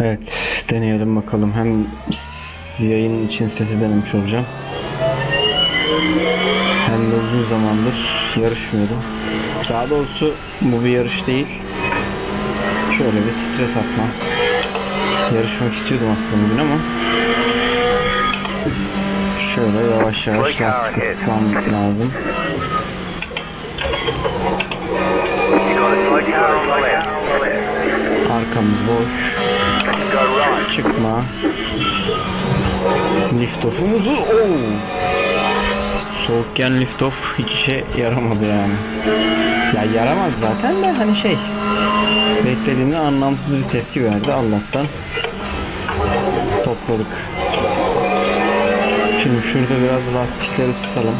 Evet, deneyelim bakalım. Hem yayın için sesi denemiş olacağım. Hem de uzun zamandır yarışmıyordum. Daha doğrusu bu bir yarış değil. Şöyle bir stres atma. Yarışmak istiyordum aslında bugün ama şöyle yavaş yavaş lastik ısıtmam lazım. Arkamız boş. Çıkma. Lift off'umuzu Oo. Soğukken lift off hiç işe yaramadı yani. Ya yaramaz zaten de hani şey beklediğimden anlamsız bir tepki verdi Allah'tan topladık. Şimdi şurada biraz lastikleri ısıtalım.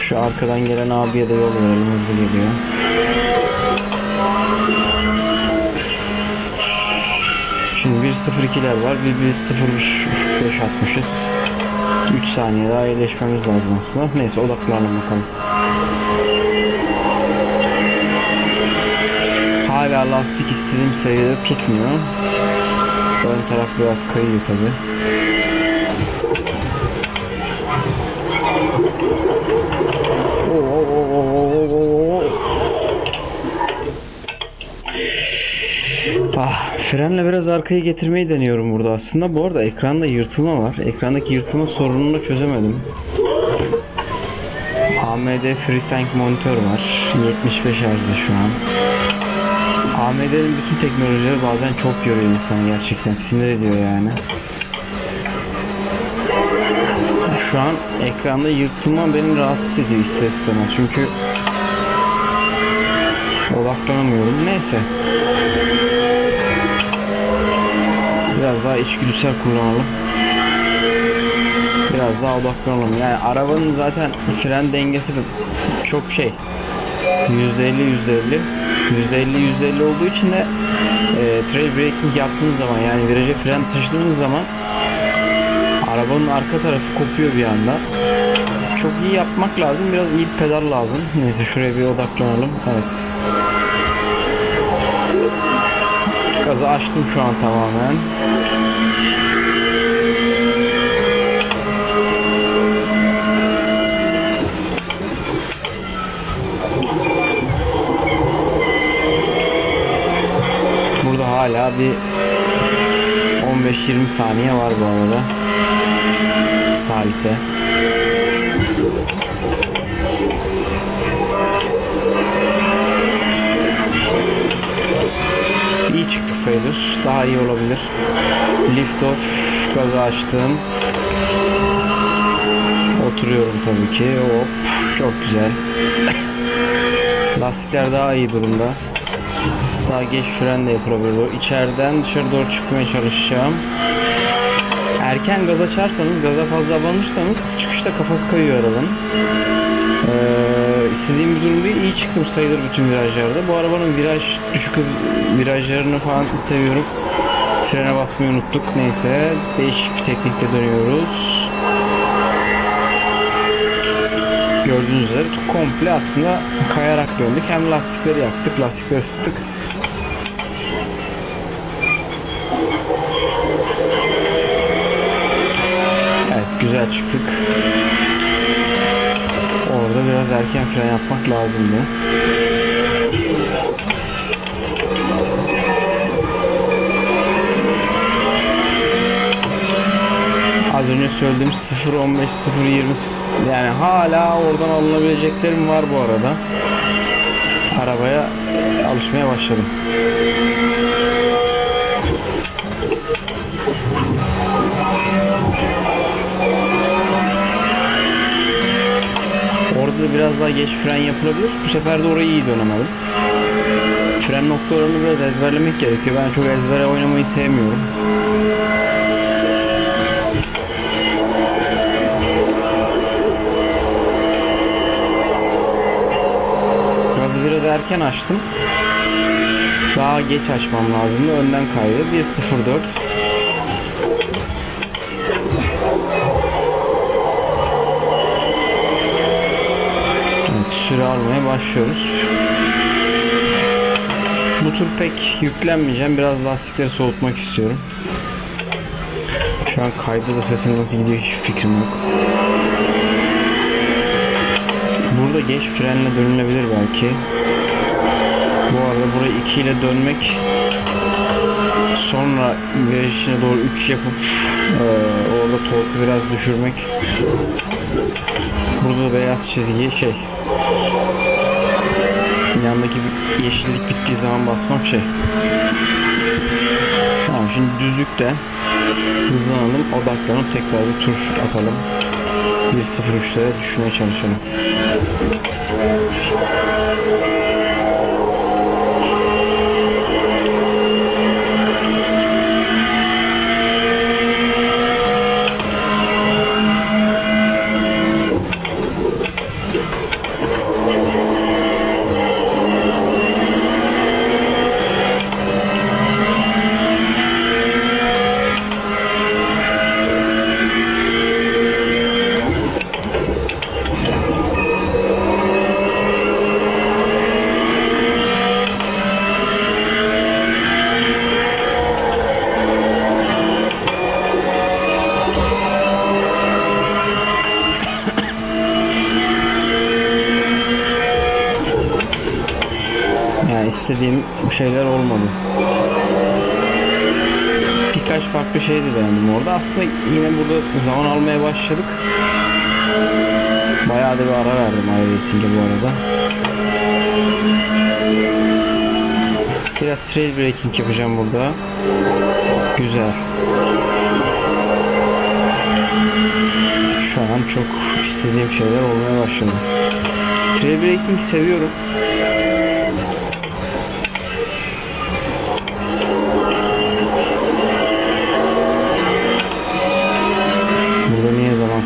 Şu arkadan gelen abiye de yol verelim hızlı geliyor. Şimdi 1.02'ler var. Bir 1.05 atmışız. 3 saniye daha iyileşmemiz lazım aslında. Neyse odaklanalım bakalım. Hala lastik istediğim seviyede tutmuyor. Ön taraf biraz kayıyor tabi. Ah, frenle biraz arkayı getirmeyi deniyorum burada aslında. Bu arada ekranda yırtılma var. Ekrandaki yırtılma sorununu da çözemedim. AMD FreeSync monitör var. 75 Hz'de şu an. AMD'nin bütün teknolojileri bazen çok yoruyor insanı gerçekten. Sinir ediyor yani. Şu an ekranda yırtılma beni rahatsız ediyor ister istemez. Çünkü odaklanamıyorum. Neyse. Biraz daha içgüdüsel kullanalım. Biraz daha odaklanalım. Yani arabanın zaten fren dengesi çok şey. %50 %50 %50 %50 olduğu için de e, trail braking yaptığınız zaman yani viraja fren taşıdığınız zaman arabanın arka tarafı kopuyor bir anda. Çok iyi yapmak lazım. Biraz iyi pedal lazım. Neyse şuraya bir odaklanalım. Evet. Gazı açtım şu an tamamen. Burada hala bir 15-20 saniye var bu arada. Salise. İyi çıktık sayılır. Daha iyi olabilir. Lift off. Gazı açtım. Oturuyorum tabii ki. Hop. Çok güzel. Lastikler daha iyi durumda. Daha geç fren de yapılabilir. İçeriden dışarı doğru çıkmaya çalışacağım. Erken gaz açarsanız, gaza fazla abanırsanız çıkışta kafası kayıyor arabanın. Ee, istediğim değil. İyi çıktım sayılır bütün virajlarda. Bu arabanın viraj düşük hız virajlarını falan seviyorum. Frene basmayı unuttuk. Neyse değişik bir teknikle dönüyoruz. Gördüğünüz üzere komple aslında kayarak döndük. Hem lastikleri yaktık, lastikleri ısıttık. Evet güzel çıktık. Orada biraz erken fren yapmak lazımdı. Az önce söylediğim 0.15 0.20 yani hala oradan alınabileceklerim var bu arada. Arabaya alışmaya başladım. Geç fren yapılabilir. Bu sefer de orayı iyi dönemedim. Fren noktalarını biraz ezberlemek gerekiyor. Ben çok ezbere oynamayı sevmiyorum. Gazı biraz erken açtım. Daha geç açmam lazımdı. Önden kaydı. 1.04 süre almaya başlıyoruz. Bu tur pek yüklenmeyeceğim. Biraz lastikleri soğutmak istiyorum. Şu an kayda da sesin nasıl gidiyor hiç fikrim yok. Burada geç frenle dönülebilir belki. Bu arada burayı 2 ile dönmek sonra viraj içine doğru 3 yapıp eee, orada torku biraz düşürmek burada da beyaz çizgi şey yandaki yeşillik bittiği zaman basmak şey. Tamam şimdi düzlükte hızlanalım odaklanıp tekrar bir tur atalım. 1.03'lere düşmeye çalışalım istediğim şeyler olmadı. Birkaç farklı şey de denedim orada. Aslında yine burada zaman almaya başladık. Bayağı da bir ara verdim iRacing'e bu arada. Biraz trail braking yapacağım burada. Güzel. Şu an çok istediğim şeyler olmaya başladı. Trail braking seviyorum.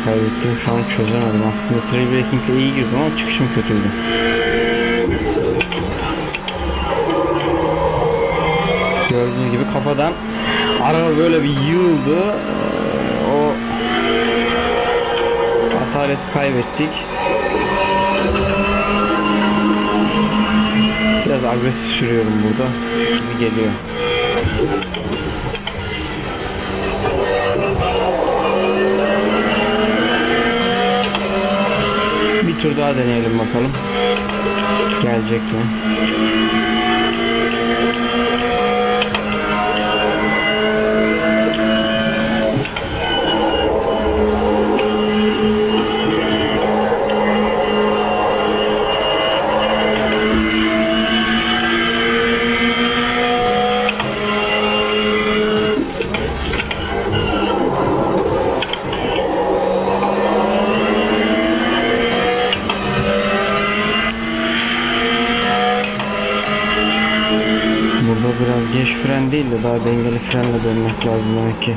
Kaybettim şu an çözemedim. Aslında trail breaking ile iyi girdim ama çıkışım kötüydü. Gördüğünüz gibi kafadan araba böyle bir yığıldı. Ee, O ataleti kaybettik. Biraz agresif sürüyorum burada gibi geliyor. Tur daha deneyelim bakalım. Gelecek mi? Geç fren değil de daha dengeli frenle dönmek lazım demek ki.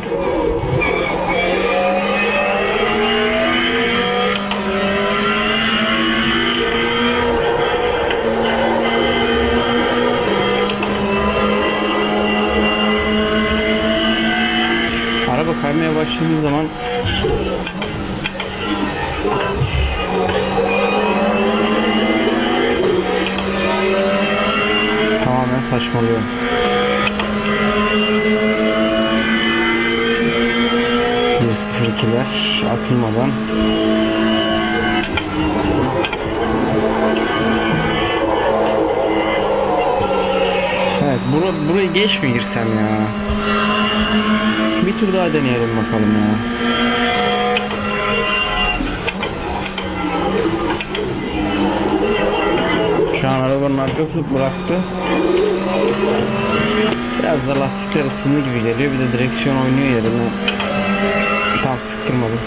Araba kaymaya başladığı zaman tamamen saçmalıyor. Bir sıfır ikiler atılmadan Evet bura, burayı geç mi girsem ya? Bir tur daha deneyelim bakalım ya. Şu an arabanın arkası bıraktı. Biraz da lastikler ısındı gibi geliyor. Bir de direksiyon oynuyor yerine. Tam sıktırmadım.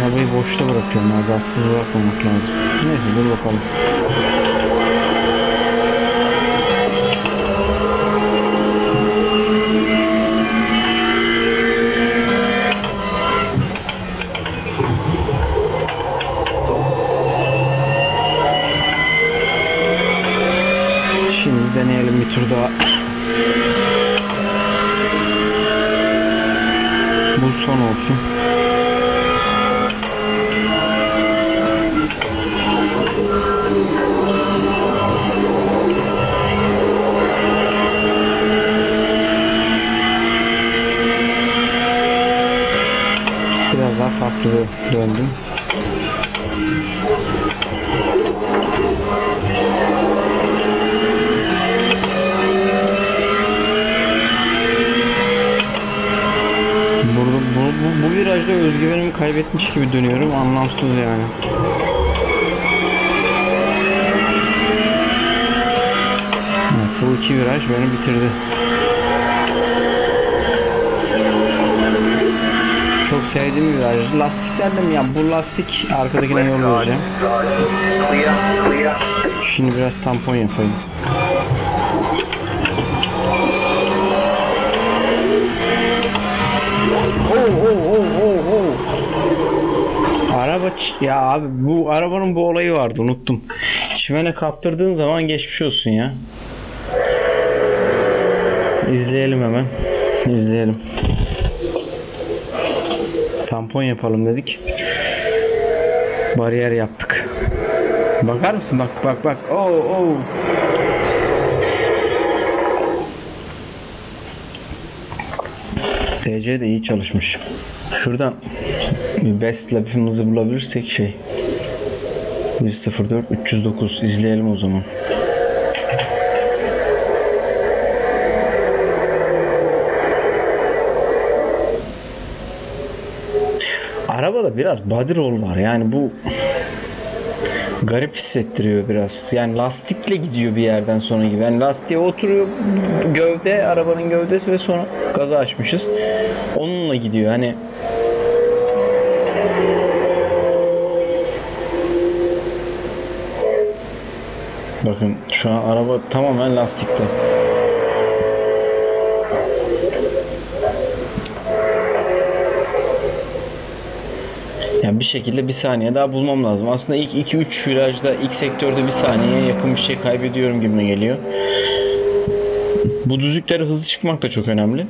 Arabayı boşta bırakıyorum. Gazsız bırakmamak lazım. Neyse dur bakalım. Bu son kaybetmiş gibi dönüyorum. Anlamsız yani. Evet, bu iki viraj beni bitirdi. Çok sevdiğim viraj. Lastiklerle mi? Ya bu lastik arkadakine yol vereceğim. Şimdi biraz tampon yapayım. Oh, oh, oh. Araba ya abi bu arabanın bu olayı vardı unuttum. Çimene kaptırdığın zaman geçmiş olsun ya. İzleyelim hemen. İzleyelim. Tampon yapalım dedik. Bariyer yaptık. Bakar mısın? Bak bak bak. Oo oo. DC de iyi çalışmış. Şuradan bir best lab'imizi bulabilirsek şey 104 309 izleyelim o zaman. Arabada biraz body roll var. Yani bu garip hissettiriyor biraz. Yani lastikle gidiyor bir yerden sonra gibi. Yani lastiğe oturuyor gövde, arabanın gövdesi ve sonra gazı açmışız. Onunla gidiyor. Hani Bakın şu an araba tamamen lastikte. Yani bir şekilde bir saniye daha bulmam lazım. Aslında ilk 2-3 virajda ilk sektörde bir saniyeye yakın bir şey kaybediyorum gibime geliyor. Bu düzlüklere hızlı çıkmak da çok önemli.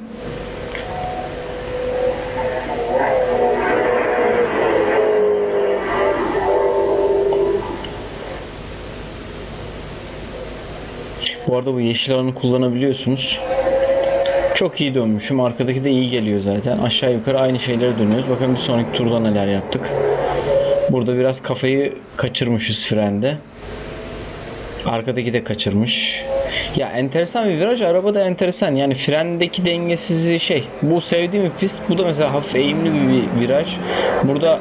Bu arada bu yeşil alanı kullanabiliyorsunuz. Çok iyi dönmüşüm. Arkadaki de iyi geliyor zaten. Aşağı yukarı aynı şeyleri dönüyoruz. Bakalım bir sonraki turda neler yaptık. Burada biraz kafayı kaçırmışız frende. Arkadaki de kaçırmış. Ya enteresan bir viraj. Araba da enteresan. Yani frendeki dengesizliği şey. Bu sevdiğim bir pist. Bu da mesela hafif eğimli bir viraj. Burada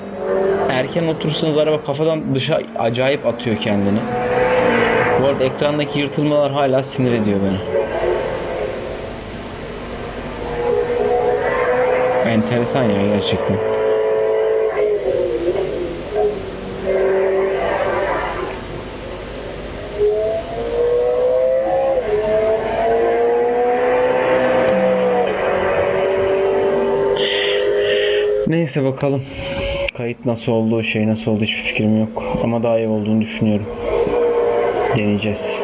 erken oturursanız araba kafadan dışa acayip atıyor kendini. Bu arada ekrandaki yırtılmalar hala sinir ediyor beni. Enteresan ya gerçekten. Neyse bakalım. Kayıt nasıl oldu, şey nasıl oldu hiçbir fikrim yok. Ama daha iyi olduğunu düşünüyorum. Deneyeceğiz.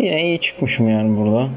Yine iyi çıkmışım yani burada.